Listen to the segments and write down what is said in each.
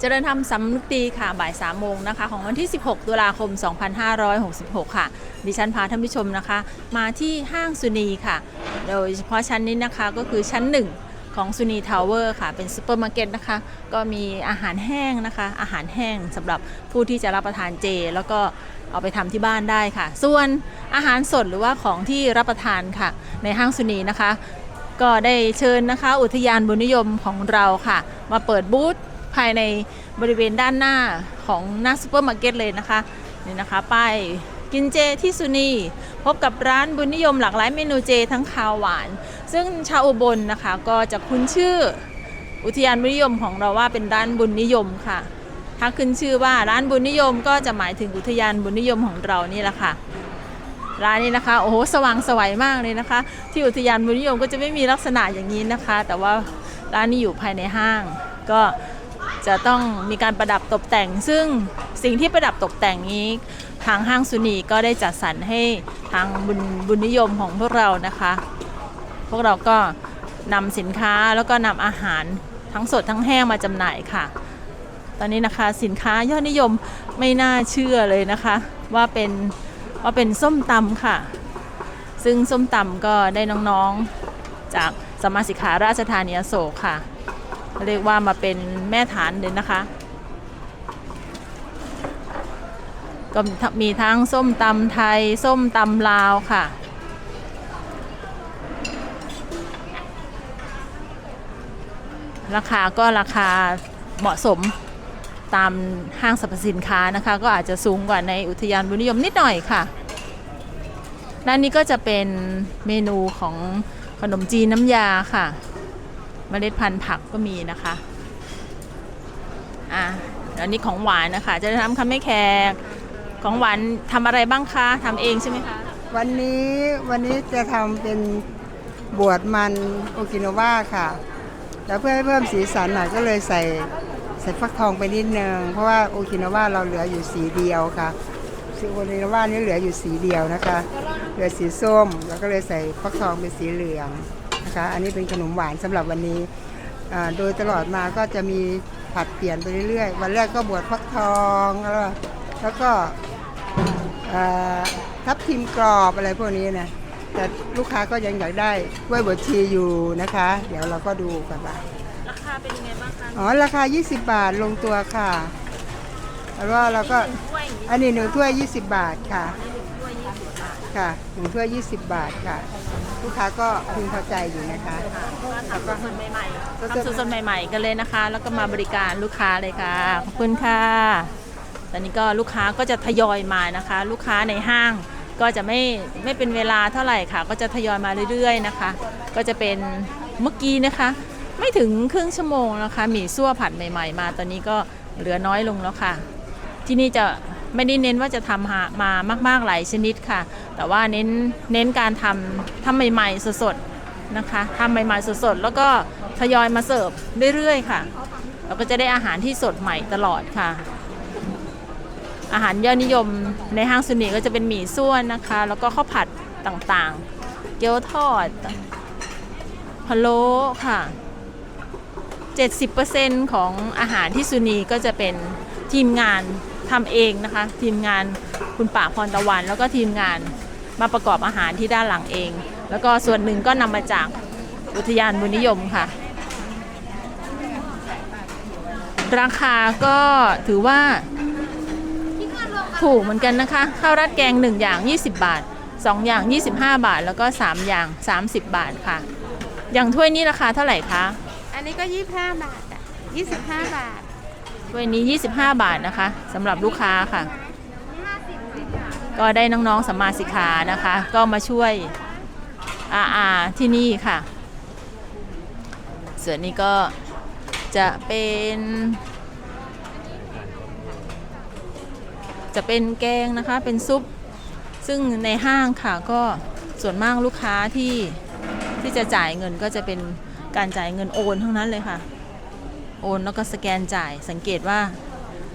เจริญธรรมสำนึกดีค่ะบ่าย3โมงนะคะ ของวันที่ 16 ตุลาคม 2566 ค่ะ ดิฉันพาท่านผู้ชมนะคะ มาที่ห้างสุนีค่ะ โดยเฉพาะชั้นนี้นะคะก็คือชั้น 1 ของสุนีทาวเวอร์ค่ะ เป็นซูเปอร์มาร์เก็ตนะคะ ก็มีอาหารแห้งนะคะ อาหารแห้งสำหรับผู้ที่จะรับประทานเจ แล้วก็เอาไปทำที่บ้านได้ค่ะ ส่วนอาหารสดหรือว่าของที่รับประทานค่ะ ในห้างสุนีนะคะ ก็ได้เชิญนะคะ อุทยานบุญนิยมของเราค่ะ มาเปิดบูธ ภายในบริเวณด้านหน้าของหน้าซูเปอร์มาร์เก็ตเลยนะคะนี่นะคะป้ายกินเจที่สุนีพบกับร้านบุญนิยมหลากหลายเมนูเจทั้งคาวหวาน ซึ่งชาวอุบลนะคะก็จะคุ้นชื่ออุทยานบุญนิยมของเราว่าเป็นร้านบุญนิยมค่ะ ถ้าขึ้นชื่อว่าร้านบุญนิยมก็จะหมายถึงอุทยานบุญนิยมของเรานี่แหละค่ะร้านนี้นะคะโอ้โหสว่างสวัยมากเลยนะคะ ที่อุทยานบุญนิยมก็จะไม่มีลักษณะอย่างนี้นะคะ แต่ว่าร้านนี้อยู่ภายในห้าง ก็ จะต้องมีการประดับตกแต่ง ซึ่งสิ่งที่ประดับตกแต่งนี้ ทางห้างสุนีก็ได้จัดสรรให้ทางบุญบุญนิยมของพวกเรานะคะ พวกเราก็นำสินค้าแล้วก็นำอาหารทั้งสดทั้งแห้งมาจำหน่ายค่ะ ตอนนี้นะคะสินค้ายอดนิยมไม่น่าเชื่อเลยนะคะ ว่าเป็นว่าเป็นส้มตำค่ะ ซึ่งส้มตำก็ได้น้องๆจากสมมาสิกขาราชธานีอโศกค่ะ เรียกว่ามาเป็นแม่ฐานเลยนะคะ ก็มีทั้งส้มตำไทย ส้มตำลาวค่ะ ราคาก็ราคาเหมาะสมตามห้างสรรพสินค้านะคะ ก็อาจจะสูงกว่าในอุทยานบุญนิยมนิดหน่อยค่ะด้านนี้ก็จะเป็นเมนูของขนมจีนน้ำยาค่ะ เมล็ดพันธุ์ผักก็มีนะคะ อะอันนี้ของหวานนะคะ จะทำคำไม่แขกของหวานทำอะไรบ้างคะทำเองใช่ไหมคะ วันนี้วันนี้จะทำเป็นบวชมันโอกินาวาค่ะ แล้วเพื่อให้เพิ่มสีสันหน่อยก็เลยใส่ใส่ฟักทองไปนิดนึงเพราะว่าโอกินาวาเราเหลืออยู่สีเดียวค่ะสีโอกินาวานี่เหลืออยู่สีเดียวนะคะ เหลือสีส้ม แล้วก็เลยใส่ฟักทองเป็นสีเหลือง นะคะ อันนี้เป็นขนมหวานสำหรับวันนี้อ่าโดยตลอดมาก็จะมีผัดเปลี่ยนไปเรื่อยๆ วันแรกก็บวชฟักทองแล้วก็แล้วก็เอ่อทับทิมกรอบอะไรพวกนี้นะแต่ลูกค้าก็ยังอยากได้กล้วยบดชีอยู่นะคะ เดี๋ยวเราก็ดูกันว่าราคาเป็นยังไงบ้างคะอ๋อราคา 20 บาทลงตัวค่ะแล้วก็เราก็ถ้วยอย่างนี้อันนี้หนึ่งถ้วย 20 บาทค่ะ ค่ะหนึ่งถ้วย20 บาทค่ะ ลูกค้าก็พึงพอใจอยู่นะคะ ก็ทำสดๆใหม่ๆสดๆทำสดๆใหม่ ๆ กันเลยนะคะ แล้วก็มาบริการลูกค้าเลยค่ะ ขอบคุณค่ะ ตอนนี้ก็ลูกค้าก็จะทยอยมานะคะ ลูกค้าในห้างก็จะไม่ไม่เป็นเวลาเท่าไหร่ค่ะ ก็จะทยอยมาเรื่อยๆนะคะ ก็จะเป็นเมื่อกี้นะคะ ไม่ถึงครึ่งชั่วโมงนะคะหมี่ซั่วผัดใหม่ ๆ มา ตอนนี้ก็เหลือน้อยลงแล้วค่ะ ที่นี่จะ ไม่ได้เน้นว่าจะทำหามามาก ๆ หลายชนิดค่ะ แต่ว่าเน้นเน้นการทำทำใหม่ๆสดๆนะคะทำใหม่ๆสดๆแล้วก็ทยอยมาเสิร์ฟเรื่อยๆค่ะ เราก็จะได้อาหารที่สดใหม่ตลอดค่ะ อาหารยอดนิยมในห้างสุนีก็จะเป็นหมี่ส่วนนะคะ แล้วก็ข้าวผัดต่างๆ เกี๊ยวทอดพะโล้ค่ะ 70%ของอาหารที่สุนีก็จะเป็นทีมงาน ทำเองนะคะ ทีมงานคุณป่าพรตะวัน แล้วก็ทีมงานมาประกอบอาหารที่ด้านหลังเอง แล้วก็ส่วนหนึ่งก็นำมาจากอุทยานบุญนิยมค่ะ ราคาก็ถือว่าถูกเหมือนกันนะคะข้าวราดแกง 1 อย่าง 20 บาท 2 อย่าง 25 บาท แล้วก็ 3 อย่าง 30 บาทค่ะ อย่างถ้วยนี้ราคาเท่าไหร่คะ อันนี้ก็ 25 บาทอะ25 บาท ถ้วยนี้ 25 บาทนะคะสำหรับลูกค้าค่ะ ก็ได้น้องๆสัมมาสิกขานะคะ ก็มาช่วยอาอาที่นี่ค่ะ ส่วนนี้ก็จะเป็น จะเป็นแกงนะคะเป็นซุป ซึ่งในห้างค่ะก็ส่วนมากลูกค้าที่ที่จะจ่ายเงินก็จะเป็นการจ่ายเงินโอนทั้งนั้นเลยค่ะ โอนแล้วก็สแกนจ่ายสังเกตว่า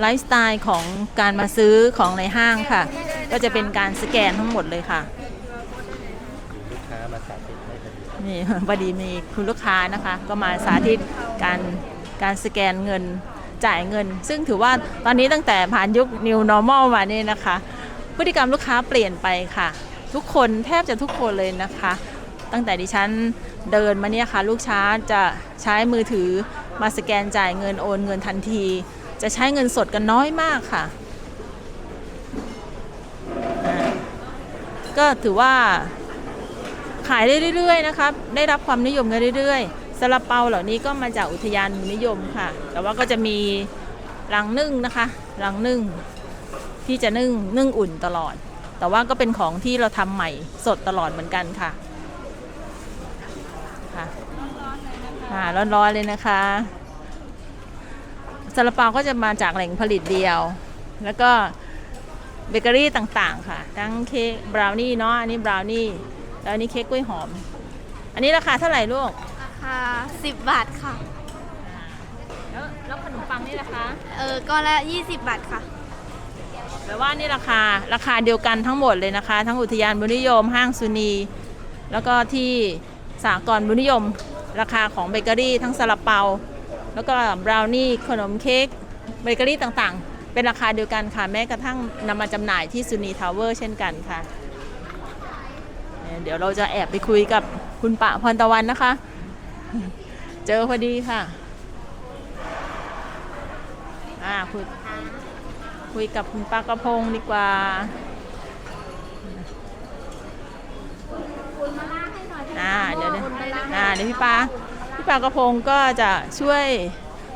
ไลฟ์สไตล์ของการมาซื้อของในห้างค่ะ ก็จะเป็นการสแกนทั้งหมดเลยค่ะลูกค้ามาสาธิตให้พอดีนี่พอดีมีคุณลูกค้านะคะ ก็มาสาธิตการการสแกนเงินจ่ายเงิน ซึ่งถือว่าตอนนี้ตั้งแต่ผ่านยุค New Normal มานี่นะคะ พฤติกรรมลูกค้าเปลี่ยนไปค่ะ ทุกคนแทบจะทุกคนเลยนะคะ ตั้งแต่ดิฉันเดินมาเนี่ยค่ะ ลูกค้าจะใช้มือถือ มาสแกนจ่ายเงินโอนเงินทันที จะใช้เงินสดกันน้อยมากค่ะ ก็ถือว่าขายได้เรื่อยๆนะคะได้รับความนิยมกันเรื่อยๆซาลาเปาเหล่านี้ก็มาจากอุทยานนิยมค่ะ แต่ว่าก็จะมีรังนึ่งนะคะรังนึ่งที่จะนึ่งนึ่งอุ่นตลอด แต่ว่าก็เป็นของที่เราทำใหม่สดตลอดเหมือนกันค่ะ ค่ะร้อนๆเลยนะคะซาลาเปาก็จะมาจากแหล่งผลิตเดียว แล้วก็เบเกอรี่ต่างๆค่ะ ทั้งเค้กบราวนี่เนาะอันนี้บราวนี่แล้วอันนี้เค้กกล้วยหอม อันนี้ราคาเท่าไหร่ลูกราคา10บาทค่ะ แล้วแล้วขนมปังนี่ราคาเออก้อนละ20บาทค่ะ แปลว่านี่ราคาราคาเดียวกันทั้งหมดเลยนะคะ ทั้งอุทยานบุญนิยมห้างสุนี แล้วก็ที่สากลบุญนิยม ราคาของเบเกอรี่ทั้งซาลาเปา แล้วก็บราวนี่ขนมเค้กเบเกอรี่ต่างๆ เป็นราคาเดียวกันค่ะ แม้กระทั่งนำมาจำหน่ายที่สุนีทาวเวอร์เช่นกันค่ะเนี่ยเดี๋ยวเราจะแอบไปคุยกับคุณปะพรตะวันนะคะ เจอพอดีค่ะอ่าคุยคุยกับคุณปากระพงดีกว่า อ่าเดี๋ยวเดี๋ยวอ่าเดี๋ยวพี่ปาพี่ปากระพงก็จะช่วย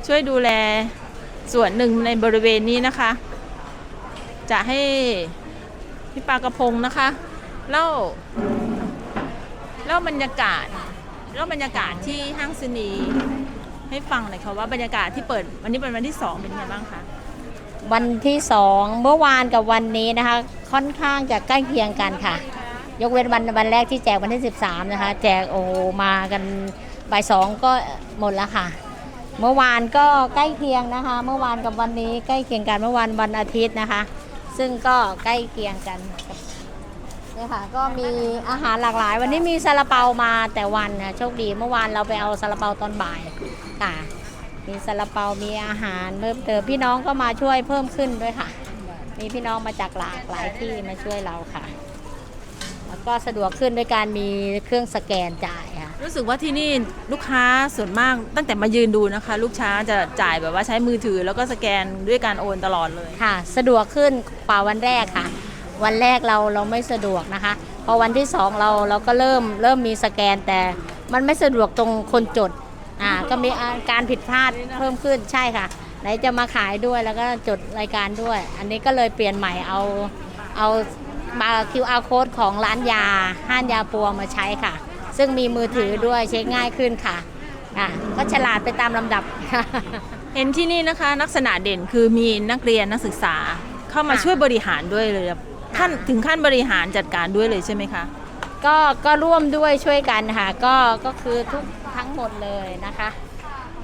ช่วยดูแลส่วนหนึ่งในบริเวณนี้นะคะ จะให้พี่ปากระพงนะคะเล่าเล่าบรรยากาศเล่าบรรยากาศที่ห้างซุนีให้ฟังหน่อยค่ะว่าบรรยากาศที่เปิดวันนี้เป็นวันที่สองเป็นยังไงบ้างคะวันที่สองเมื่อวานกับวันนี้นะคะ ค่อนข้างจะใกล้เคียงกันค่ะ ยกเว้นวันวันแรกที่แจกวันที่ 13 นะคะ แจกโอ้มากันบ่ายสองก็หมดแล้วค่ะ เมื่อวานก็ใกล้เคียงนะคะ เมื่อวานกับวันนี้ใกล้เคียงกันเมื่อวานวันอาทิตย์นะคะ ซึ่งก็ใกล้เคียงกันเนี่ยค่ะก็มีอาหารหลากหลาย วันนี้มีซาลาเปามาแต่วันนะโชคดีเมื่อวานเราไปเอาซาลาเปาตอนบ่ายค่ะมีซาลาเปามีอาหารเพิ่มเติมพี่น้องก็มาช่วยเพิ่มขึ้นด้วยค่ะ มีพี่น้องมาจากหลากหลายที่มาช่วยเราค่ะ แล้วก็สะดวกขึ้นด้วยการมีเครื่องสแกนจ่ายค่ะ รู้สึกว่าที่นี่ลูกค้าส่วนมากตั้งแต่มายืนดูนะคะ ลูกค้าจะจ่ายแบบว่าใช้มือถือ แล้วก็สแกนด้วยการโอนตลอดเลยค่ะ สะดวกขึ้นกว่าวันแรกค่ะ วันแรกเราเราไม่สะดวกนะคะ พอวันที่สองเราเราก็เริ่มเริ่มมีสแกนแต่มันไม่สะดวกตรงคนจดอ่าก็มีอาการผิดพลาดเพิ่มขึ้นใช่ค่ะไหนจะมาขายด้วยแล้วก็จดรายการด้วย อันนี้ก็เลยเปลี่ยนใหม่เอาเอา มา QR code ของร้านยาห้านยาปัวมาใช้ค่ะ ซึ่งมีมือถือด้วยเช็คง่ายขึ้นค่ะอะก็ฉลาดไปตามลำดับ เห็นที่นี่นะคะลักษณะเด่นคือมีนักเรียนนักศึกษาเข้ามาค่ะ ช่วยบริหารด้วยเลยขั้นถึงขั้นบริหารจัดการด้วยเลยใช่ไหมคะ ก็ก็ร่วมด้วยช่วยกันค่ะก็ก็คือทุกทั้งหมดเลยนะคะ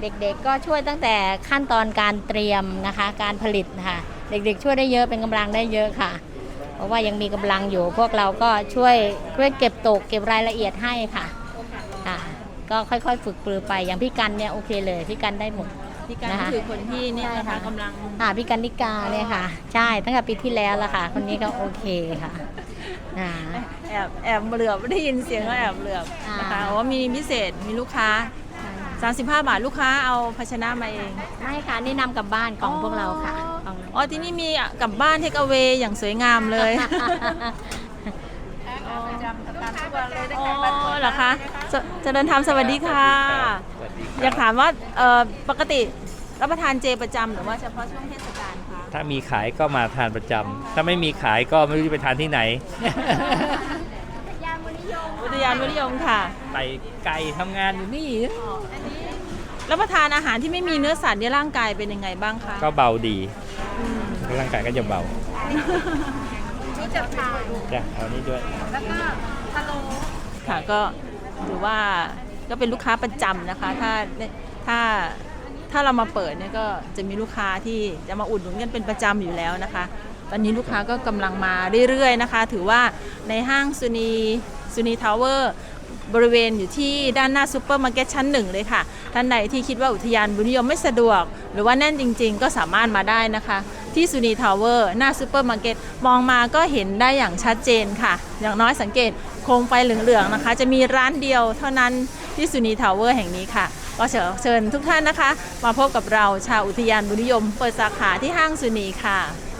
เด็กๆก็ช่วยตั้งแต่ขั้นตอนการเตรียมนะคะ การผลิตนะคะเด็กๆ ช่วยได้เยอะเป็นกำลังได้เยอะค่ะเพ ราะว่ายังมีกำลังอยู่ พวกเราก็ช่วยช่วยเก็บตกเก็บรายละเอียดให้ค่ะค่ะ ก็ค่อยๆ ฝึกปรือไปอย่างพี่กันเนี่ยโอเคเลยพี่กันได้หมดที่การนะคะก็คือคนที่เนี่ยนะใช่คะค่ะกำลังค่ะพี่กันนิกาเนี่ยค่ะ ใช่ตั้งแต่ปีที่แล้วละค่ะ คนนี้ก็โอเคค่ะอ่า แอบแอบเหลือบได้ยินเสียงก็แอบเหลือบนะคะอ่า ว่ามีพิเศษมีลูกค้า 35 บาทลูกค้าเอาภาชนะมาเองไม่ค่ะนี่นำกลับบ้านของพวกเราค่ะข องอ๋อที่นี่มีกลับบ้านเทคเอา a y อย่างสวยงามเลยอ๋อเหรอคะจะเจริญธรรมสวัสดีค่ะ สวัสดีอยากถามว่าเอ่อปกติรับประทานเจประจำหรือว่าเฉพาะช่วงเทศกาลคะถ้ามีขายก็มาทานประจำ ถ้าไม่มีขายก็ไม่รู้จะไปทานที่ไหน อุทยานวิทยมค่ะไปไกลทำงานอยู่นี่ รับประทานอาหารที่ไม่มีเนื้อสัตว์เนี่ยร่างกายเป็นยังไงบ้างคะก็เบาดี ร่างกายก็จะเบานี่จะทานจ้ะเอานี้ด้วย แล้วก็พะโล้ค่ะก็ถือว่าก็เป็นลูกค้าประจำนะคะ ถ้าถ้าถ้าเรามาเปิดเนี่ยก็จะมีลูกค้าที่จะมาอุดหนุนกันเป็นประจำอยู่แล้วนะคะ ตอนนี้ลูกค้าก็กำลังมาเรื่อยๆนะคะ ถือว่าในห้างซุนีซุนีทาวเวอร์ บริเวณอยู่ที่ด้านหน้าซูเปอร์มาร์เก็ตชั้นหนึ่งเลยค่ะ ท่านใดที่คิดว่าอุทยานบุญนิยมไม่สะดวก หรือว่าแน่นจริง ๆ ก็สามารถมาได้นะคะ ที่สุนีทาวเวอร์หน้าซูเปอร์มาร์เก็ตมองมาก็เห็นได้อย่างชัดเจนค่ะ อย่างน้อยสังเกตโคมไฟเหลืองๆนะคะ จะมีร้านเดียวเท่านั้นที่สุนีทาวเวอร์แห่งนี้ค่ะก็เชิญเชิญทุกท่านนะคะ มาพบกับเราชาวอุทยานบุญนิยม เปิดสาขาที่ห้างสุนีค่ะ